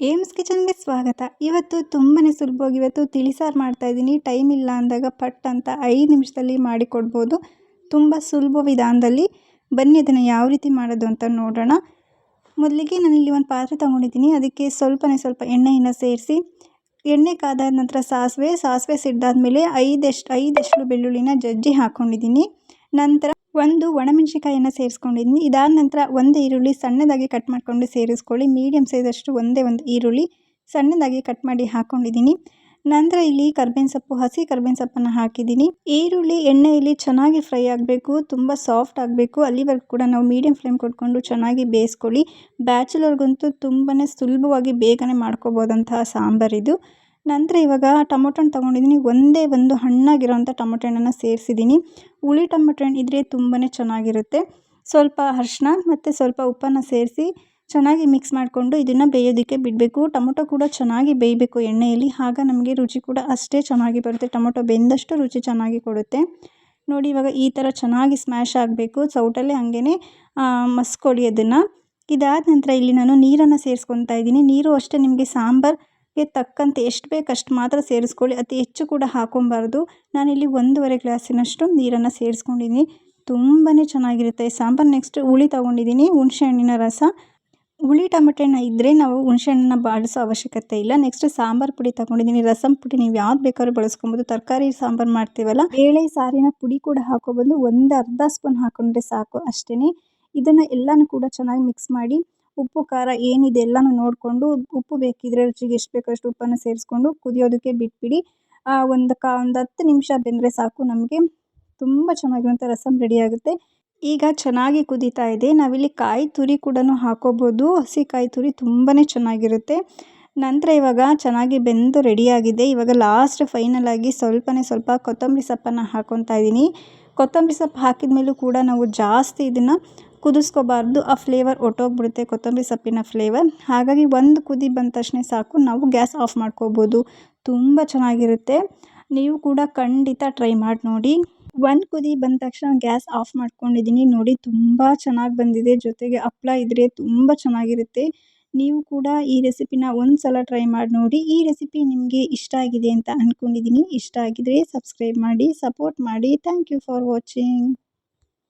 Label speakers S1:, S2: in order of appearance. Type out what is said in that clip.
S1: AIIMS ಕಿಚನ್ಗೆ ಸ್ವಾಗತ. ಇವತ್ತು ತುಂಬಾ ಸುಲಭವಾಗಿ ಇವತ್ತು ತಿಳಿಸಾರು ಮಾಡ್ತಾಯಿದ್ದೀನಿ ಟೈಮ್ ಇಲ್ಲ ಅಂದಾಗ ಪಟ್ ಅಂತ ಐದು ನಿಮಿಷದಲ್ಲಿ ಮಾಡಿಕೊಡ್ಬೋದು ತುಂಬ ಸುಲಭ ವಿಧಾನದಲ್ಲಿ. ಬನ್ನಿ, ಅದನ್ನು ಯಾವ ರೀತಿ ಮಾಡೋದು ಅಂತ ನೋಡೋಣ. ಮೊದಲಿಗೆ ನಾನಿಲ್ಲಿ ಒಂದು ಪಾತ್ರೆ ತೊಗೊಂಡಿದ್ದೀನಿ. ಅದಕ್ಕೆ ಸ್ವಲ್ಪನೇ ಸ್ವಲ್ಪ ಎಣ್ಣೆಯನ್ನು ಸೇರಿಸಿ, ಎಣ್ಣೆ ಕಾದಾದ ನಂತರ ಸಾಸಿವೆ ಸಾಸಿವೆ ಸಿಡ್ದಾದ್ಮೇಲೆ ಐದೆಷ್ಟು, ಐದಷ್ಟು ಬೆಳ್ಳುಳ್ಳಿನ ಜಜ್ಜಿ ಹಾಕ್ಕೊಂಡಿದ್ದೀನಿ ನಂತರ ಒಂದು ಒಣಮೆಣಸಿಕಾಯನ್ನು ಸೇರಿಸ್ಕೊಂಡಿದ್ದೀನಿ ಇದಾದ ನಂತರ ಒಂದು ಈರುಳ್ಳಿ ಸಣ್ಣದಾಗಿ ಕಟ್ ಮಾಡಿಕೊಂಡು ಸೇರಿಸ್ಕೊಳ್ಳಿ. ಮೀಡಿಯಮ್ ಸೈಜಷ್ಟು ಒಂದೇ ಒಂದು ಈರುಳ್ಳಿ ಸಣ್ಣದಾಗಿ ಕಟ್ ಮಾಡಿ ಹಾಕ್ಕೊಂಡಿದ್ದೀನಿ ನಂತರ ಇಲ್ಲಿ ಕರ್ಬೇವಿನ ಸೊಪ್ಪು, ಹಸಿ ಕರ್ಬೇವಿನ ಸೊಪ್ಪನ್ನು ಹಾಕಿದ್ದೀನಿ. ಈರುಳ್ಳಿ ಎಣ್ಣೆಯಲ್ಲಿ ಚೆನ್ನಾಗಿ ಫ್ರೈ ಆಗಬೇಕು, ತುಂಬ ಸಾಫ್ಟ್ ಆಗಬೇಕು. ಅಲ್ಲಿವರೆಗೂ ಕೂಡ ನಾವು ಮೀಡಿಯಮ್ ಫ್ಲೇಮ್ ಕೊಟ್ಕೊಂಡು ಚೆನ್ನಾಗಿ ಬೇಯಿಸ್ಕೊಳ್ಳಿ. ಬ್ಯಾಚುಲರ್ಗಂತೂ ತುಂಬಾ ಸುಲಭವಾಗಿ ಬೇಗನೆ ಮಾಡ್ಕೋಬೋದಂತಹ ಸಾಂಬಾರಿದು. ನಂತರ ಇವಾಗ ಟೊಮೊಟೊ ಹಣ್ಣು ತೊಗೊಂಡಿದ್ದೀನಿ. ಒಂದೇ ಒಂದು ಹಣ್ಣಾಗಿರೋಂಥ ಟೊಮೊಟೊ ಹಣ್ಣನ್ನು ಸೇರಿಸಿದ್ದೀನಿ. ಹುಳಿ ಟೊಮೊಟೊ ಹಣ್ಣು ಇದ್ದರೆ ತುಂಬಾ ಚೆನ್ನಾಗಿರುತ್ತೆ. ಸ್ವಲ್ಪ ಅರ್ಶಿನ ಮತ್ತು ಸ್ವಲ್ಪ ಉಪ್ಪನ್ನು ಸೇರಿಸಿ ಚೆನ್ನಾಗಿ ಮಿಕ್ಸ್ ಮಾಡಿಕೊಂಡು ಇದನ್ನು ಬೇಯೋದಕ್ಕೆ ಬಿಡಬೇಕು. ಟೊಮೊಟೊ ಕೂಡ ಚೆನ್ನಾಗಿ ಬೇಯಬೇಕು ಎಣ್ಣೆಯಲ್ಲಿ. ಆಗ ನಮಗೆ ರುಚಿ ಕೂಡ ಅಷ್ಟೇ ಚೆನ್ನಾಗಿ ಬರುತ್ತೆ. ಟೊಮೊಟೊ ಬೆಂದಷ್ಟು ರುಚಿ ಚೆನ್ನಾಗಿ ಕೊಡುತ್ತೆ. ನೋಡಿ ಇವಾಗ ಈ ಥರ ಚೆನ್ನಾಗಿ ಸ್ಮ್ಯಾಶ್ ಆಗಬೇಕು. ಸೌಟಲ್ಲೇ ಹಾಗೇ ಮಸ್ಕೊಡಿ ಅದನ್ನು ಇದಾದ ನಂತರ ಇಲ್ಲಿ ನಾನು ನೀರನ್ನು ಸೇರಿಸ್ಕೊತಾ ಇದ್ದೀನಿ. ನೀರು ಅಷ್ಟೇ ನಿಮಗೆ ಸಾಂಬಾರು ಗೆ ತಕ್ಕಂತೆ ಎಷ್ಟು ಬೇಕು ಅಷ್ಟು ಮಾತ್ರ ಸೇರಿಸ್ಕೊಳ್ಳಿ. ಅತಿ ಹೆಚ್ಚು ಕೂಡ ಹಾಕೊಬಾರ್ದು. ನಾನಿಲ್ಲಿ ಒಂದೂವರೆ ಗ್ಲಾಸಿನಷ್ಟು ನೀರನ್ನು ಸೇರಿಸ್ಕೊಂಡಿದ್ದೀನಿ. ತುಂಬಾ ಚೆನ್ನಾಗಿರುತ್ತೆ. ಸಾಂಬಾರು ನೆಕ್ಸ್ಟ್ ಹುಳಿ ತೊಗೊಂಡಿದ್ದೀನಿ ಹುಣಸೆಹಣ್ಣಿನ ರಸ. ಹುಳಿ ಟೊಮೆಟೊ ಹಣ್ಣು ಇದ್ದರೆ ನಾವು ಹುಣಸೆಹಣ್ಣನ್ನ ಬಾಡಿಸೋ ಅವಶ್ಯಕತೆ ಇಲ್ಲ. ನೆಕ್ಸ್ಟ್ ಸಾಂಬಾರು ಪುಡಿ ತೊಗೊಂಡಿದ್ದೀನಿ. ರಸಂ ಪುಡಿ ನೀವು ಯಾವ್ದು ಬೇಕಾದ್ರೂ ಬಳಸ್ಕೊಬೋದು. ತರಕಾರಿ ಸಾಂಬಾರು ಮಾಡ್ತೀವಲ್ಲ, ಬೇಳೆ ಸಾರಿನ ಪುಡಿ ಕೂಡ ಹಾಕೊಬಂದು ಒಂದು ಅರ್ಧ ಸ್ಪೂನ್ ಹಾಕೊಂಡ್ರೆ ಸಾಕು ಅಷ್ಟೇ ಇದನ್ನು ಎಲ್ಲನೂ ಕೂಡ ಚೆನ್ನಾಗಿ ಮಿಕ್ಸ್ ಮಾಡಿ ಉಪ್ಪು, ಖಾರ ಏನಿದೆ ಎಲ್ಲನೂ ನೋಡಿಕೊಂಡು ಉಪ್ಪು ಬೇಕಿದ್ದರೆ ರುಚಿಗೆ ಎಷ್ಟು ಬೇಕೋ ಅಷ್ಟು ಉಪ್ಪನ್ನು ಸೇರಿಸ್ಕೊಂಡು ಕುದಿಯೋದಕ್ಕೆ ಬಿಟ್ಬಿಡಿ. ಒಂದು ಕಾ, ಒಂದು ಹತ್ತು ನಿಮಿಷ ಬೆಂದರೆ ಸಾಕು, ನಮಗೆ ತುಂಬ ಚೆನ್ನಾಗಿರುವಂಥ ರಸಂ ರೆಡಿಯಾಗುತ್ತೆ ಈಗ ಚೆನ್ನಾಗಿ ಕುದೀತಾ ಇದೆ. ನಾವಿಲ್ಲಿ ಕಾಯಿ ತುರಿ ಕೂಡ ಹಾಕೋಬೋದು. ಹಸಿ ಕಾಯಿ ತುರಿ ತುಂಬಾ ಚೆನ್ನಾಗಿರುತ್ತೆ. ನಂತರ ಇವಾಗ ಚೆನ್ನಾಗಿ ಬೆಂದು ರೆಡಿಯಾಗಿದೆ ಇವಾಗ ಲಾಸ್ಟ್ ಫೈನಲ್ ಆಗಿ ಸ್ವಲ್ಪನೇ ಸ್ವಲ್ಪ ಕೊತ್ತಂಬರಿ ಸೊಪ್ಪನ್ನು ಹಾಕೊತಾ ಇದ್ದೀನಿ. ಕೊತ್ತಂಬರಿ ಸೊಪ್ಪು ಹಾಕಿದ ಮೇಲೂ ಕೂಡ ನಾವು ಜಾಸ್ತಿ ಇದನ್ನು ಕುದಿಸ್ಕೋಬಾರ್ದು. ಆ ಫ್ಲೇವರ್ ಒಟ್ಟೋಗ್ಬಿಡುತ್ತೆ. ಕೊತ್ತಂಬರಿ ಸೊಪ್ಪಿನ ಫ್ಲೇವರ್. ಹಾಗಾಗಿ ಒಂದು ಕುದಿ ಬಂದ ತಕ್ಷಣ ಸಾಕು. ನಾವು ಗ್ಯಾಸ್ ಆಫ್ ಮಾಡ್ಕೋಬೋದು. ತುಂಬ ಚೆನ್ನಾಗಿರುತ್ತೆ. ನೀವು ಕೂಡ ಖಂಡಿತ ಟ್ರೈ ಮಾಡಿ ನೋಡಿ. ಒಂದು ಕುದಿ ಬಂದ ತಕ್ಷಣ ಗ್ಯಾಸ್ ಆಫ್ ಮಾಡ್ಕೊಂಡಿದ್ದೀನಿ. ನೋಡಿ, ತುಂಬ ಚೆನ್ನಾಗಿ ಬಂದಿದೆ. ಜೊತೆಗೆ ಹಪ್ಳ ಇದ್ದರೆ ತುಂಬ ಚೆನ್ನಾಗಿರುತ್ತೆ. ನೀವು ಕೂಡ ಈ ರೆಸಿಪಿನ ಒಂದು ಸಲ ಟ್ರೈ ಮಾಡಿ ನೋಡಿ. ಈ ರೆಸಿಪಿ ನಿಮಗೆ ಇಷ್ಟ ಆಗಿದೆ ಅಂತ ಅಂದ್ಕೊಂಡಿದ್ದೀನಿ ಇಷ್ಟ ಆಗಿದ್ರೆ ಸಬ್ಸ್ಕ್ರೈಬ್ ಮಾಡಿ, ಸಪೋರ್ಟ್ ಮಾಡಿ. Thank you for watching.